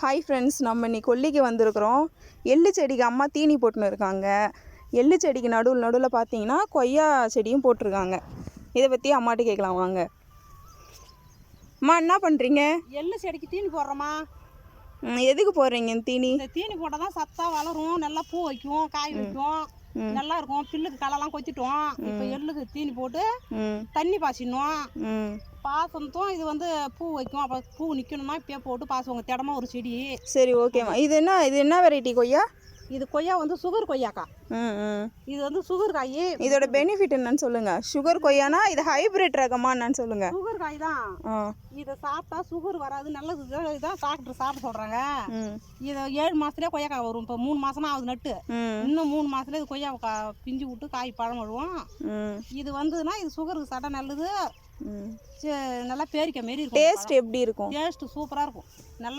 Hi friends நம்ம இன்னைக்கு கொல்லிக்கு வந்திருக்கிறோம். எள்ளு செடிக்கு அம்மா தீனி போட்டுன்னு இருக்காங்க. எள்ளு செடிக்கு நடுவில் நடுவில் பார்த்தீங்கன்னா கொய்யா செடியும் போட்டிருக்காங்க. இதை பற்றி அம்மாட்ட கேட்கலாம் வாங்க. அம்மா என்ன பண்ணுறீங்க எள்ளு செடிக்கு தீனி போடுறோமா எதுக்கு போடுறீங்க தீனி? இந்த தீனி போட்டால் தான் சத்தா வளரும் நல்லா பூ வைக்கும் காய் வைக்கும். நல்லா இருக்கும் பில்லுக்கு களைலாம் கொத்திட்டோம். இப்போ எள்ளுக்கு தீனி போட்டு தண்ணி பாய்ச்சிடணும். பாசனத்தும் இது வந்து பூ வைக்கும். அப்போ பூ நிற்கணும்னா இப்பயே போட்டு பாசுவாங்க திடமா ஒரு செடி. சரி ஓகேம்மா இது என்ன இது என்ன வெரைட்டி கொய்யா? இது கொய்யா வந்து சுகர் கொய்யாக்கா. இது வந்து சுகர் காய். இதோட பெனிஃபிட் என்னன்னு சொல்லுங்கள் சுகர் கொய்யானா இது ஹைப்ரிட் ரகமா என்னன்னு சொல்லுங்கள் சுகர் காய் தான். இதை சாப்பிட்டா சுகர் வராது. நல்லது. தான் இதான் டாக்டர் சாப்பிட சொல்கிறாங்க ம். இதை ஏழு மாதத்துலேயே கொய்யாக்காய் வரும். இப்போ மூணு மாதமா ஆகுது நட்டு. இன்னும் மூணு மாதத்துல இது கொய்யா பிஞ்சு விட்டு காய் பழம் வரும் இது வந்ததுன்னா இது சுகருக்கு சாப்பிட்டா நல்லது. நல்லா பேரிக்க மாரி இருக்கும் டேஸ்ட் எப்படி இருக்கும்? டேஸ்ட்டு சூப்பராக இருக்கும். நல்லா